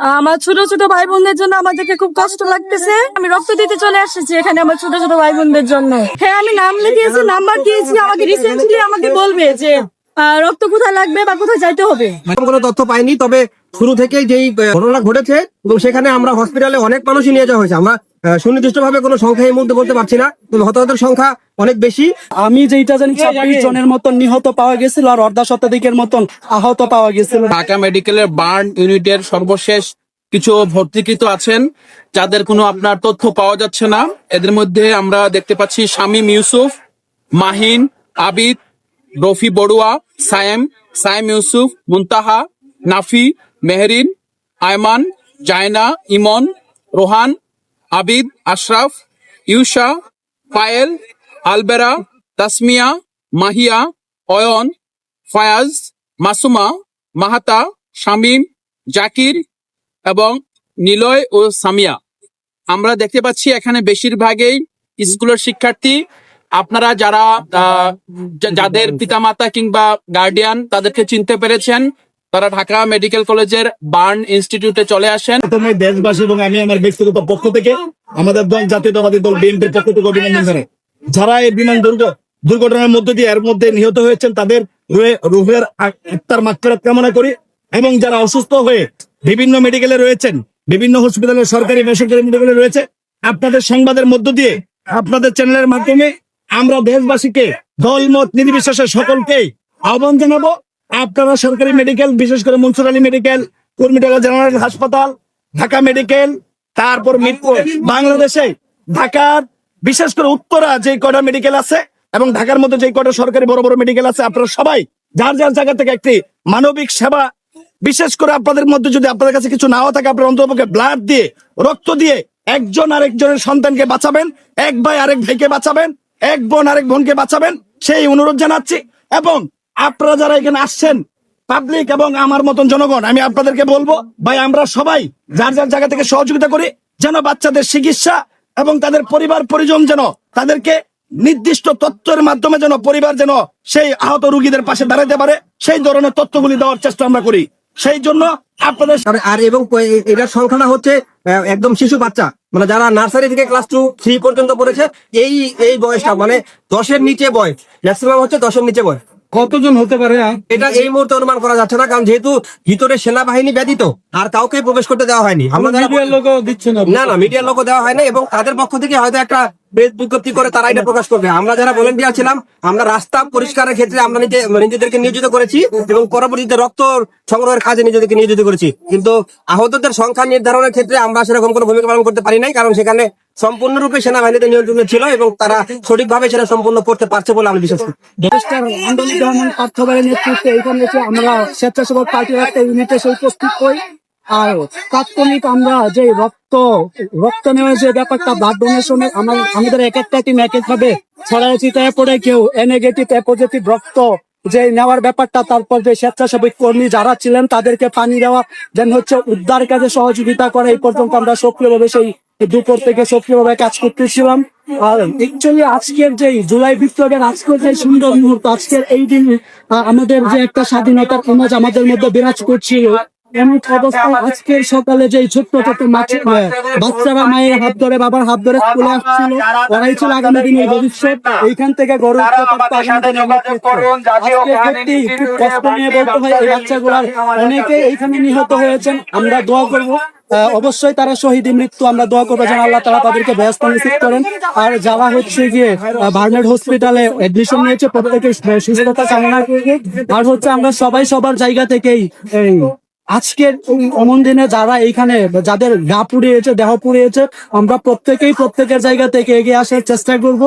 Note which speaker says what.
Speaker 1: আমার ছোট ছোট ভাই বোনদের জন্য আমাদেরকে খুব কষ্ট লাগতেছে। আমি রক্ত দিতে চলে আসছি এখানে আমার ছোট ছোট ভাই বোনদের জন্য। হ্যাঁ আমি নাম লিখিয়েছি, নাম্বার দিয়েছি, আমাকে রিসেন্টলি আমাকে বলবে যে রক্ত কোথায় লাগবে বা কোথায় যাইতে হবে।
Speaker 2: কোনো তথ্য পাইনি, তবে শুরু থেকেই যেই ঘটনা ঘটেছে, এবং সেখানে আমরা হসপিটালে অনেক মানুষই নিয়ে যাওয়া হয়েছে। আমরা সুনির্দিষ্ট ভাবে কোনো সংখ্যা এই মুহূর্তে বলতে পারছি না তবে হতাহতের সংখ্যা অনেক বেশি।
Speaker 3: আমি যেটা জানি ছাব্বিশ জনের মতন নিহত পাওয়া গেছিল আর অর্ধা শতাধিকের মতন আহত পাওয়া গেছিল।
Speaker 4: ঢাকা মেডিকেলের বার্ন ইউনিটের সর্বশেষ কিছু ভর্তিকৃত আছেন যাদের কোনো আপনার তথ্য পাওয়া যাচ্ছে না। এদের মধ্যে আমরা দেখতে পাচ্ছি শামীম ইউসুফ মাহিন আবিদ রফি বড়ুয়া সায়েম সায়েম ইউসুফ মুনতাহা নাফি মেহরিন আয়মান জায়না ইমন রোহান আবিদ, আশরাফ, ইউশা পায়েল আলবেরা, তাসমিয়া, মাহিয়া, অয়ন, ফায়াজ, মাসুমা, মাহাতা, শামীম, জাকির এবং নিলয় ও সামিয়া। আমরা দেখতে পাচ্ছি এখানে বেশিরভাগই স্কুলের শিক্ষার্থী। আপনারা যারা যাদের পিতামাতা কিংবা গার্ডিয়ান তাদেরকে চিনতে পেরেছেন। তারা ঢাকা মেডিকেল কলেজের বার্ন ইনস্টিটিউটে চলে আসেন।
Speaker 5: প্রথমে দেশবাসী এবং আমি আমার ব্যক্তিগত পক্ষ থেকে আমাদের দল জাতীয়তাবাদী দল বিএনপির পক্ষ থেকে অভিনন্দন জানাই। যারা এই বিমান দুর্ঘটনার মধ্য দিয়ে এর মধ্যে নিহত হয়েছেন, তাদের রুহে- রুহের আত্মার মাগফিরাত কামনা করি এবং যারা অসুস্থ হয়ে বিভিন্ন মেডিকেলে রয়েছেন, বিভিন্ন হসপিটালে সরকারি বেসরকারি মেডিকেলে রয়েছে, আপনাদের সংবাদের মধ্য দিয়ে, আপনাদের চ্যানেলের মাধ্যমে আমরা দেশবাসীকে দলমত নির্বিশেষে সকলকেই আহ্বান জানাব। আপনারা সরকারি মেডিকেল বিশেষ করে মনসুর আলী মেডিকেল কর্মীটালা জেনারেল হাসপাতাল ঢাকা মেডিকেল তারপর মিরপুর বাংলাদেশে ঢাকার বিশেষ করে উত্তরা যে কটা মেডিকেল আছে এবং ঢাকার মধ্যে যে কটা সরকারি বড় বড় মেডিকেল আছে আপনারা সবাই যার যার জায়গা থেকে একটি মানবিক সেবা বিশেষ করে আপনাদের মধ্যে যদি আপনাদের কাছে কিছু নাও থাকে আপনার অন্তপক্ষে ব্লাড দিয়ে রক্ত দিয়ে একজন আরেকজনের সন্তানকে বাঁচাবেন এক ভাই আরেক ভাইকে বাঁচাবেন এক বোন আরেক বোনকে বাঁচাবেন সেই অনুরোধ জানাচ্ছি। এবং আপনারা যারা এখানে আসছেন পাবলিক এবং আমার মতন জনগণ, আমি আপনাদেরকে বলব, ভাই, আমরা সবাই যার যার জায়গা থেকে সহযোগিতা করি, যেন বাচ্চাদের চিকিৎসা এবং তাদের পরিবার, পরিজন যেন তাদেরকে নির্দিষ্ট তথ্যের মাধ্যমে যেন পরিবার যেন সেই আহত রুগীদের পাশে দাঁড়াতে পারে, সেই ধরনের তথ্যগুলি দেওয়ার চেষ্টা আমরা করি। সেই জন্য আপনাদের
Speaker 2: আর এবং এটার সংখ্যাটা হচ্ছে একদম শিশু বাচ্চা। মানে যারা নার্সারি থেকে ক্লাস টু থ্রি পর্যন্ত পড়েছে, এই এই বয়সটা মানে দশের নিচে বয়স ম্যাক্সিমাম হচ্ছে দশের নিচে বয়স।
Speaker 3: কতজন হতে পারে
Speaker 2: এটা এই মুহূর্তে অনুমান করা যাচ্ছে না কারণ যেহেতু ভিতরে সেনাবাহিনী ব্যতীত আর কাউকে প্রবেশ করতে দেওয়া হয়নি। আমরা লোক
Speaker 3: লোকও দিচ্ছে না।
Speaker 2: না না মিডিয়ার লোক দেওয়া হয় না এবং তাদের পক্ষ থেকে হয়তো একটা বিজ্ঞপ্তি করে তারা এটা প্রকাশ করবে। আমরা যারা ভলেন্টিয়ার ছিলাম, আমরা রাস্তা পরিষ্কারের ক্ষেত্রে আমরা নিজে, নিজেদেরকে নিয়োজিত করেছি এবং পরবর্তীতে রক্ত সংগ্রহের কাজে নিজেদেরকে নিয়োজিত করেছি। কিন্তু আহতদের সংখ্যা নির্ধারণের ক্ষেত্রে আমরা সেরকম কোনো ভূমিকা পালন করতে পারি নাই, কারণ সেখানে সম্পূর্ণরূপে সেনাবাহিনীতে নিয়ন্ত্রণে ছিল এবং তারা সঠিকভাবে সেটা সম্পূর্ণ করতে পারছে বলে আমি বিশ্বাস করি।
Speaker 3: নেতৃত্বে আমরা স্বেচ্ছাসেবক ইউনিটে উপস্থিত হই। আর তাৎক্ষণিক আমরা যে রক্ত রক্ত নেওয়ার যে ব্যাপারটা ব্লাড ডোনেশনে আমাদের এক একটা টিম এক এক ভাবে ছড়ায় ছিটায় পড়ে কেউ এ নেগেটিভ এ পজিটিভ রক্ত যে নেওয়ার ব্যাপারটা, তারপর যে স্বেচ্ছাসেবক কর্মী যারা ছিলেন তাদেরকে পানি দেওয়া দেন হচ্ছে উদ্ধার কাজে সহযোগিতা করে, এই পর্যন্ত আমরা সক্রিয়ভাবে সেই দুপুর থেকে সক্রিয়ভাবে কাজ করতেছিলাম। আর একচুয়ালি আজকের যে জুলাই বিপ্লবের আজকের যে সুন্দর মুহূর্ত, আজকের এই দিন আমাদের যে একটা স্বাধীনতার সমাজ আমাদের মধ্যে বিরাজ করছিল। এমন অবস্থায় আজকের সকালে যে ছোট্ট ছোট্ট মাছ- বাচ্চারা মায়ের হাত ধরে বাবার হাত ধরে স্কুলে আসছিল। ওরাই ছিল আগামী দিনের ভবিষ্যৎ। এইখান থেকে। আজকে সত্যি খুব কষ্ট নিয়ে বলতে হয় এই বাচ্চাগুলার অনেকে এইখানে নিহত হয়েছেন। আমরা দোয়া করব। অবশ্যই তারা শহীদ মৃত্যু আমরা দোয়া করব যেন আল্লাহ তারা তাদেরকে ব্যস্ত নিশ্চিত করেন। আর যারা হচ্ছে গিয়ে বার্নার্ড হসপিটালে এডমিশন নিয়েছে প্রত্যেকে সুস্থতা কামনা করবে আর হচ্ছে আমরা সবাই সবার জায়গা থেকেই আজকের অমন দিনে যারা এইখানে, যাদের গা পুড়িয়েছে, দেহ পুড়িয়েছে, আমরা প্রত্যেকেই প্রত্যেকের জায়গা থেকে এগিয়ে আসার চেষ্টা করব।